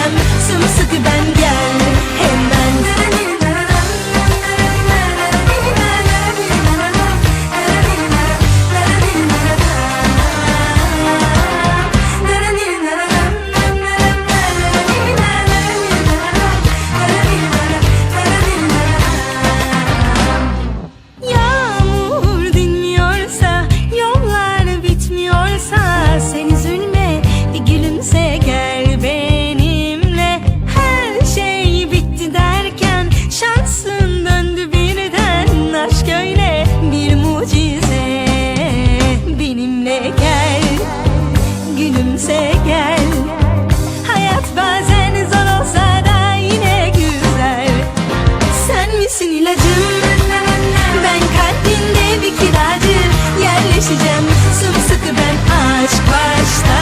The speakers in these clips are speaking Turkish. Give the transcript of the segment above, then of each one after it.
gölgem Sımsıkı ben gel. gülümse gel. Hayat bazen zor olsa da yine güzel. Sen misin ilacım? Ben kalbinde bir kiracı. Yerleşeceğim sımsıkı ben aşk başta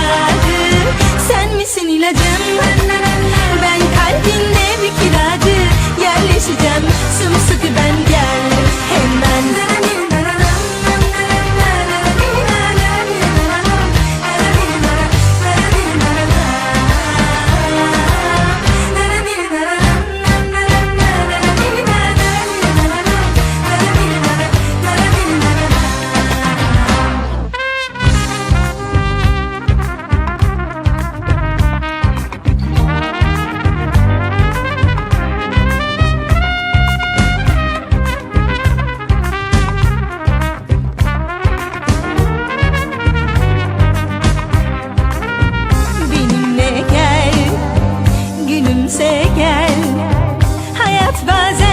vazia.